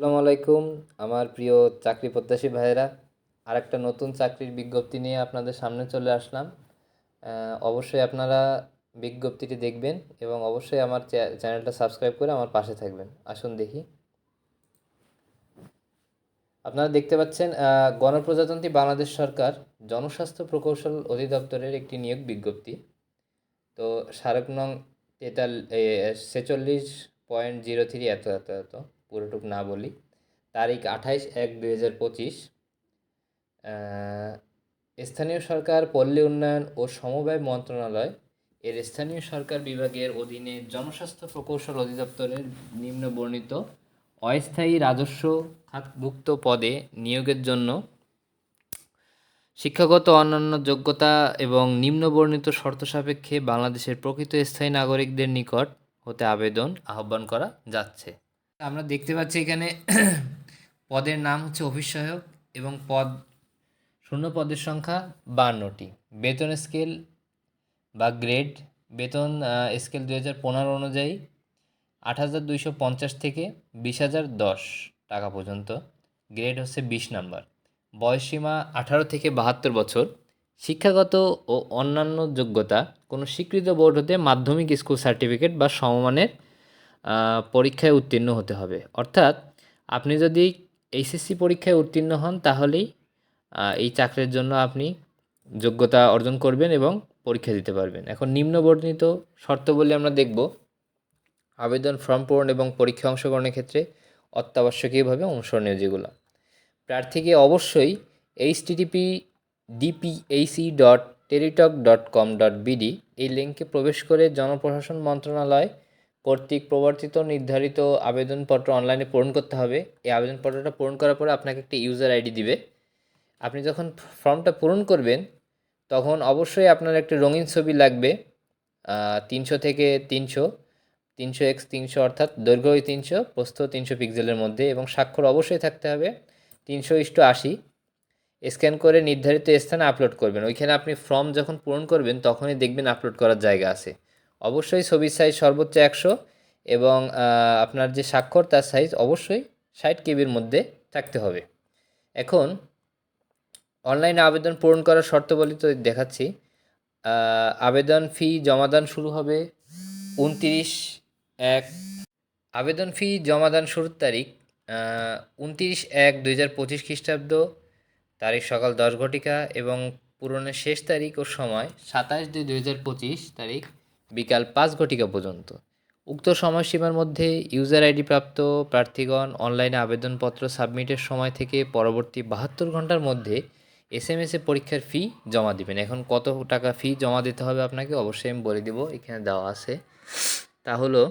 আসসালামু আলাইকুম, আমার প্রিয় চাকরি প্রত্যাশী ভাইয়েরা। আর একটা নতুন চাকরির বিজ্ঞপ্তি নিয়ে আপনাদের সামনে চলে আসলাম। অবশ্যই আপনারা বিজ্ঞপ্তিটি দেখবেন এবং অবশ্যই আমার চ্যা- চ্যানেলটা সাবস্ক্রাইব করে আমার পাশে থাকবেন। আসুন দেখি। আপনারা দেখতে পাচ্ছেন গণপ্রজাতন্ত্রী বাংলাদেশ সরকার জনস্বাস্থ্য প্রকৌশল অধিদপ্তরের একটি নিয়োগ বিজ্ঞপ্তি। তো স্মারক নং তেতাল ছেচল্লিশ পয়েন্ট জিরো থ্রি এত এত এত। পুরোটুক না বলি। তারিখ আঠাইশ এক দুই হাজার পঁচিশ। স্থানীয় সরকার, পল্লী উন্নয়ন ও সমবায় মন্ত্রণালয় এর স্থানীয় সরকার বিভাগের অধীনে জনস্বাস্থ্য প্রকৌশল অধিদপ্তরের নিম্ন বর্ণিত অস্থায়ী রাজস্ব খাতভুক্ত পদে নিয়োগের জন্য শিক্ষাগত অন্যান্য যোগ্যতা এবং নিম্নবর্ণিত শর্ত সাপেক্ষে বাংলাদেশের প্রকৃত স্থায়ী নাগরিকদের নিকট হতে আবেদন আহ্বান করা যাচ্ছে। আমরা দেখতে পাচ্ছি এখানে পদের নাম হচ্ছে অফিস সহায়ক এবং পদ, শূন্য পদের সংখ্যা বান্নটি। বেতন স্কেল বা গ্রেড, বেতন স্কেল দুই হাজার পনেরো অনুযায়ী আট হাজার দুইশো পঞ্চাশ থেকে বিশ হাজার দশ টাকা পর্যন্ত। গ্রেড হচ্ছে বিশ নাম্বার। বয়সসীমা আঠারো থেকে বাহাত্তর বছর। শিক্ষাগত ও অন্যান্য যোগ্যতা। কোনো স্বীকৃত বোর্ড হতে মাধ্যমিক স্কুল সার্টিফিকেট বা সমমানের পরীক্ষায় উত্তীর্ণ হতে হবে। অর্থাৎ আপনি যদি এইচএসসি পরীক্ষায় উত্তীর্ণ হন, তাহলেই এই চাকরির জন্য আপনি যোগ্যতা অর্জন করবেন এবং পরীক্ষা দিতে পারবেন। এখন নিম্নবর্ণিত শর্তাবলী আমরা দেখব। আবেদন ফর্ম পূরণ এবং পরীক্ষা অংশগ্রহণের ক্ষেত্রে অত্যাবশ্যকীয়ভাবে অনুসরণীয় যেগুলো। প্রার্থীকে অবশ্যই H TTP DPEC dot Teletalk dot com dot BD এই লিঙ্কে প্রবেশ করে জনপ্রশাসন মন্ত্রণালয় কর্তৃক প্রবর্তিত, নির্ধারিত আবেদনপত্র অনলাইনে পূরণ করতে হবে। এই আবেদনপত্রটা পূরণ করার পরে আপনাকে একটি ইউজার আইডি দিবে। আপনি যখন ফর্মটা পূরণ করবেন, তখন অবশ্যই আপনার একটা রঙিন ছবি লাগবে তিনশো থেকে তিনশো তিনশো এক্স তিনশো অর্থাৎ দৈর্ঘ্য তিনশো, প্রস্থ তিনশো পিক্সেলের মধ্যে এবং স্বাক্ষর অবশ্যই থাকতে হবে, তিনশো ইস্টু আশি। স্ক্যান করে নির্ধারিত স্থানে আপলোড করবেন। ওইখানে আপনি ফর্ম যখন পূরণ করবেন, তখনই দেখবেন আপলোড করার জায়গা আছে। অবশ্যই ছবির সাইজ সর্বোচ্চ একশো এবং আপনার যে স্বাক্ষর তার সাইজ অবশ্যই ষাট কেবির মধ্যে থাকতে হবে। এখন অনলাইনে আবেদন পূরণ করার শর্তাবলী তো দেখাচ্ছি। আবেদন ফি জমাদান শুরু হবে উনতিরিশ এক, আবেদন ফি জমাদান শুরুর তারিখ উনতিরিশ এক দুই হাজার পঁচিশ খ্রিস্টাব্দ, তারিখ সকাল দশ ঘটিকা এবং পূরণের শেষ তারিখ ও সময় সাতাশ দুই দুই হাজার পঁচিশ তারিখ বিকাল পাঁচ ঘটিকা পর্যন্ত। উক্ত সময়সীমার মধ্যে ইউজার আইডি প্রাপ্ত প্রার্থীগণ অনলাইনে আবেদনপত্র সাবমিটের সময় থেকে পরবর্তী বাহাত্তর ঘণ্টার মধ্যে এস এম এস এ পরীক্ষার ফি জমা দিবেন। এখন কত টাকা ফি জমা দিতে হবে আপনাকে অবশ্যই আমি বলে দিব, এখানে দেওয়া আছে। তা হলো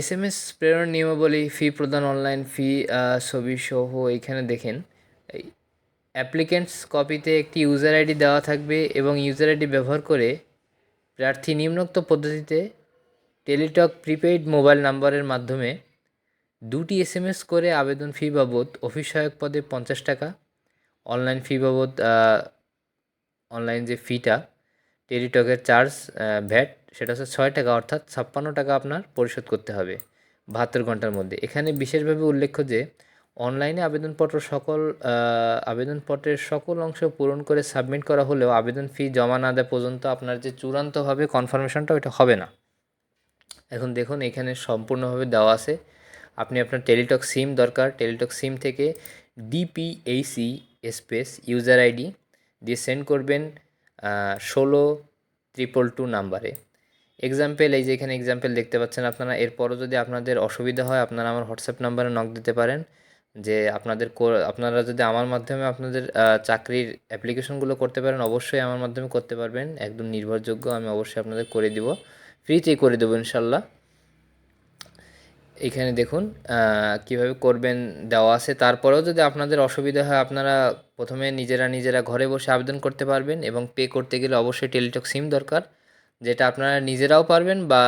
এস এম এস প্রেরণ নিয়মাবলী ফি প্রদান অনলাইন ফি ছবি সহ এইখানে দেখেন অ্যাপ্লিকেন্টস কপিতে একটি ইউজার আইডি দেওয়া থাকবে এবং ইউজার আইডি ব্যবহার করে প্রার্থী নিম্নোক্ত পদ্ধতিতে টেলিটক প্রিপেইড মোবাইল নাম্বারের মাধ্যমে দুটি এস এম এস করে আবেদন ফি বাবদ অফিস সহায়ক পদে পঞ্চাশ টাকা। অনলাইন ফি বাবদ অনলাইন যে ফিটা, টেলিটকের চার্জ ভ্যাট, সেটা হচ্ছে ছয় টাকা, অর্থাৎ ছাপ্পান্ন টাকা আপনার পরিশোধ করতে হবে বাহাত্তর ঘণ্টার মধ্যে। এখানে বিশেষভাবে উল্লেখ্য যে অনলাইনে আবেদনপত্র সকল আবেদনপত্রের সকল অংশ পূরণ করে সাবমিট করা হলেও আবেদন ফি জমা না দেওয়া পর্যন্ত আপনার যে চূড়ান্তভাবে কনফার্মেশনটা ওইটা হবে না। এখন দেখুন, এখানে সম্পূর্ণভাবে দেওয়া আছে। আপনি আপনার টেলিটক সিম দরকার। টেলিটক সিম থেকে ডিপিএইসি স্পেস ইউজার আইডি দিয়ে সেন্ড করবেন ষোলো ট্রিপল টু নাম্বারে এক্সাম্পল এই যে এখানে এক্সাম্পল দেখতে পাচ্ছেন আপনারা। এরপরও যদি আপনাদের অসুবিধা হয়, আপনারা আমার হোয়াটসঅ্যাপ নাম্বারে নক দিতে পারেন। যে আপনাদের আপনারা যদি আমার মাধ্যমে আপনাদের চাকরির অ্যাপ্লিকেশনগুলো করতে পারেন, অবশ্যই আমার মাধ্যমে করতে পারবেন। একদম নির্ভরযোগ্য, আমি অবশ্যই আপনাদের করে দিব। ফ্রিতেই করে দেবো ইনশাল্লাহ। এখানে দেখুন কীভাবে করবেন দেওয়া আছে। তারপরেও যদি আপনাদের অসুবিধা হয়, আপনারা প্রথমে নিজেরা নিজেরা ঘরে বসে আবেদন করতে পারবেন এবং পে করতে গেলে অবশ্যই টেলিটক সিম দরকার, যেটা আপনারা নিজেরাও পারবেন বা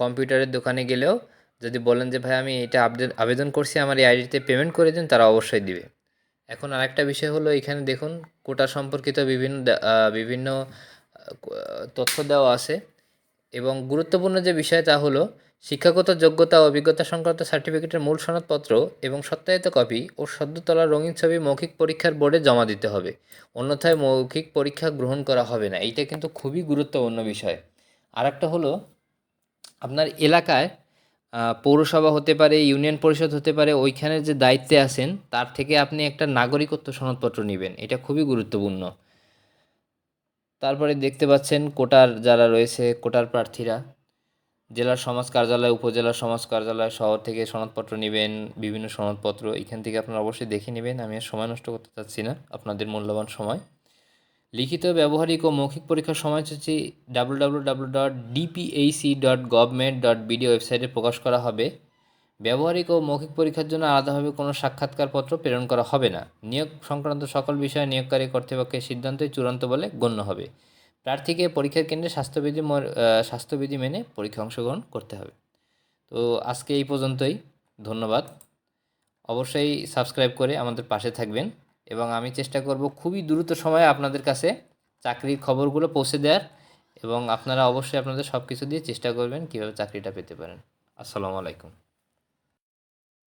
কম্পিউটারের দোকানে গেলেও যদি বলেন যে, ভাই, আমি এটা আবেদন আবেদন করছি, আমার এই আইডিতে পেমেন্ট করে দিন, তারা অবশ্যই দিবে। এখন আরেকটা বিষয় হলো, এখানে দেখুন, কোটা সম্পর্কিত বিভিন্ন বিভিন্ন তথ্য দেওয়া আছে এবং গুরুত্বপূর্ণ যে বিষয় তা হলো, শিক্ষাগত যোগ্যতা ও অভিজ্ঞতা সংক্রান্ত সার্টিফিকেটের মূল সনদপত্র এবং সত্যায়িত কপি ও সদ্য তোলা রঙিন ছবি মৌখিক পরীক্ষার বোর্ডে জমা দিতে হবে। অন্যথায় মৌখিক পরীক্ষা গ্রহণ করা হবে না। এইটা কিন্তু খুবই গুরুত্বপূর্ণ বিষয়। আর একটা হলো, আপনার এলাকায় পৌরসভা হতে পারে, ইউনিয়ন পরিষদ হতে পারে, ওইখানে যে দায়িত্বে আছেন, তার থেকে আপনি একটা নাগরিকত্ব সনদপত্র নেবেন। এটা খুবই গুরুত্বপূর্ণ। তারপরে দেখতে পাচ্ছেন কোটার যারা রয়েছে, কোটার প্রার্থীরা জেলার সমাজ কার্যালয় উপজেলার সমাজ কার্যালয়, শহর থেকে সনদপত্র নেবেন, বিভিন্ন সনদপত্র, এখান থেকে আপনারা অবশ্যই দেখে নেবেন। আমি আর সময় নষ্ট করতে চাচ্ছি না, আপনাদের মূল্যবান সময়। লিখিত, ব্যবহারিক ও মৌখিক পরীক্ষার সময়সূচি W W W dot DPEC dot government dot BD ওয়েবসাইটে প্রকাশ করা হবে। ব্যবহারিক ও মৌখিক পরীক্ষার জন্য আলাদাভাবে কোনো সাক্ষাৎকারপত্র প্রেরণ করা হবে না। নিয়োগ সংক্রান্ত সকল বিষয়ে নিয়োগকারী কর্তৃপক্ষের সিদ্ধান্তই চূড়ান্ত বলে গণ্য হবে। প্রার্থীকে পরীক্ষার কেন্দ্রে স্বাস্থ্যবিধি স্বাস্থ্যবিধি মেনে পরীক্ষা অংশগ্রহণ করতে হবে। তো আজকে এই পর্যন্তই। ধন্যবাদ। অবশ্যই সাবস্ক্রাইব করে আমাদের পাশে থাকবেন। এবং আমি চেষ্টা করব খুবই দ্রুত সময়ে আপনাদের কাছে চাকরির খবরগুলো পৌঁছে দেওয়ার এবং আপনারা অবশ্যই আপনাদের সব কিছু দিয়ে চেষ্টা করবেন কীভাবে চাকরিটা পেতে পারেন। আসসালামু আলাইকুম।